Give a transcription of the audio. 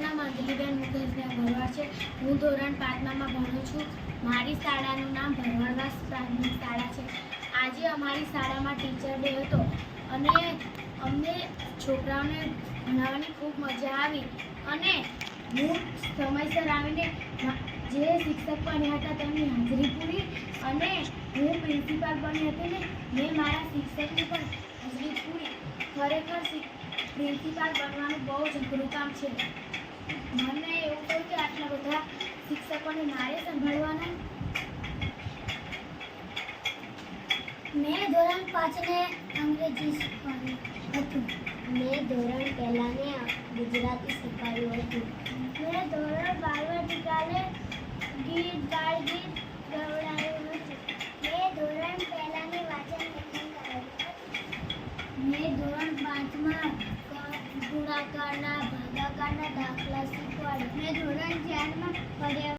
નામ અંજલિબેન મુકેશભાઈ ભરવાડ છે. હું ધોરણ પાંચમામાં ભણું છું. મારી શાળાનું નામ ભરવાડવાસ પ્રાથમિક શાળા છે. આજે અમારી શાળામાં ટીચર ડે હતો. અને અમને છોકરાઓને ભણાવવાની ખૂબ મજા આવી. અને હું સમયસર આવીને જે શિક્ષક બન્યા હતા તેમની હાજરી પૂરી. અને હું પ્રિન્સિપાલ બની હતી ને મેં મારા શિક્ષકની પણ હાજરી પૂરી. ખરેખર પ્રિન્સિપાલ બનવાનું બહુ જ અઘરું કામ છે. મને એવું થયું કે આટલા બધા શિક્ષકોને મારે સંભાળવાના મેં ધોરણ પાંચને અંગ્રેજી શીખવાડ્યું હતું મેં ધોરણ પહેલાને ગુજરાતી શીખવાડ્યું હતું મેં ધોરણ બારમાં ટીકાને ગીત બાળ ગીત ગવડાવ્યું હતું મેં ધોરણ પહેલાની વાંચન લેખન કરાવ્યું મેં ધોરણ પાંચમાં ક- ગુણાકારના ભાગાકારના દાખલા શીખવાડે. મેં ધોરણ ચારમાં પર્યાવરણ